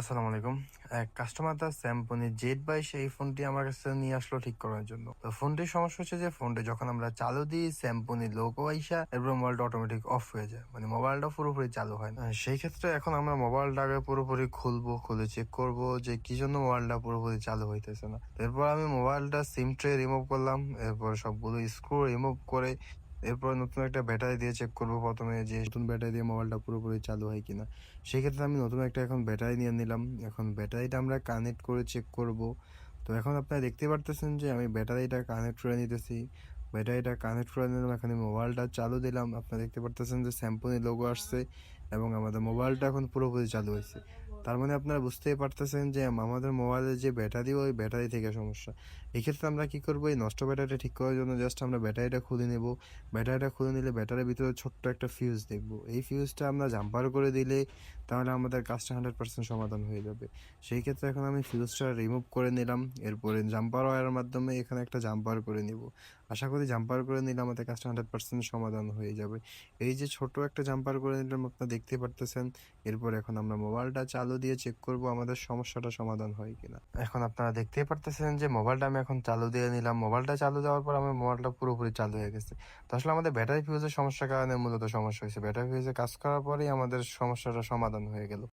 আসসালামু আলাইকুম। এক কাস্টমার তার স্যামপনি জেড বাইশ এই ফোনটি আমার কাছে নিয়ে আসলো ঠিক করার জন্য। তো ফোনটির সমস্যা হচ্ছে যে ফোনটি যখন আমরা চালু দিই স্যামপনি লোগো আইসা, এরপর মোবাইলটা অটোমেটিক অফ হয়ে যায়। মানে মোবাইলটা পুরোপুরি চালু হয় না। সেই ক্ষেত্রে এখন আমরা মোবাইলটাকে পুরোপুরি খুলবো, খুলে চেক করব যে, কি জন্য মোবাইলটা পুরোপুরি চালু হইতেছে না। এরপর আমি মোবাইলটা সিম ট্রে রিমুভ করলাম। এরপর সবগুলো স্ক্রু রিমুভ করে এরপর নতুন একটা ব্যাটারি দিয়ে চেক করব প্রথমে যে নতুন ব্যাটারি দিয়ে মোবাইলটা পুরোপুরি চালু হয় কিনা। সেই ক্ষেত্রে আমি নতুন একটা এখন ব্যাটারি নিয়ে নিলাম। এখন ব্যাটারিটা আমরা কানেক্ট করে চেক করব। তো এখন আপনারা দেখতে পারতেছেন যে আমি ব্যাটারিটা কানেক্ট করে নিতেছি। ব্যাটারিটা কানেক্ট করে নিলাম, এখানে মোবাইলটা চালু দিলাম। আপনারা দেখতে পারতেছেন যে স্যাম্পনি লোগো আসছে এবং আমাদের মোবাইলটা এখন পুরোপুরি চালু হয়েছে। তার মানে আপনারা বুঝতেই পারতেছেন যে আমাদের মোবাইলের যে ব্যাটারি, ওই ব্যাটারি থেকে সমস্যা। এক্ষেত্রে আমরা কি করব? এই নষ্ট ব্যাটারিটা ঠিক করার জন্য জাস্ট আমরা ব্যাটারিটা খুলে নেব। ব্যাটারিটা খুলে নিলে ব্যাটারির ভিতরে ছোট্ট একটা ফিউজ দেখব। এই ফিউজটা আমরা জাম্পার করে দিলে তাহলে আমাদের কাজটা হান্ড্রেড পার্সেন্ট সমাধান হয়ে যাবে। সেই ক্ষেত্রে এখন আমি ফিউজটা রিমুভ করে নিলাম। এরপরে জাম্পার ওয়ারের মাধ্যমে এখানে একটা জাম্পার করে নিব। আশা করি জাম্পার করে নিলে আমাদের কাজটা হান্ড্রেড পার্সেন্ট সমাধান হয়ে যাবে। এই যে ছোট একটা জাম্পার করে নিলাম, আপনারা দেখতে পারতেছেন। এরপর এখন আমরা মোবাইলটা চালু দিয়ে চেক করব আমাদের সমস্যাটা সমাধান হয় কিনা। এখন আপনারা দেখতেই পারতেছেন যে মোবাইলটা আমি এখন চালু দিয়ে নিলাম। মোবাইলটা চালু দেওয়ার পর আমার মোবাইলটা পুরোপুরি চালু হয়ে গেছে। তো আসলে আমাদের ব্যাটারি ফিউজের সমস্যার কারণে মূলত সমস্যা হয়েছে। ব্যাটারি ফিউজে কাজ করার পরেই আমাদের সমস্যাটা সমাধান হয়ে গেল।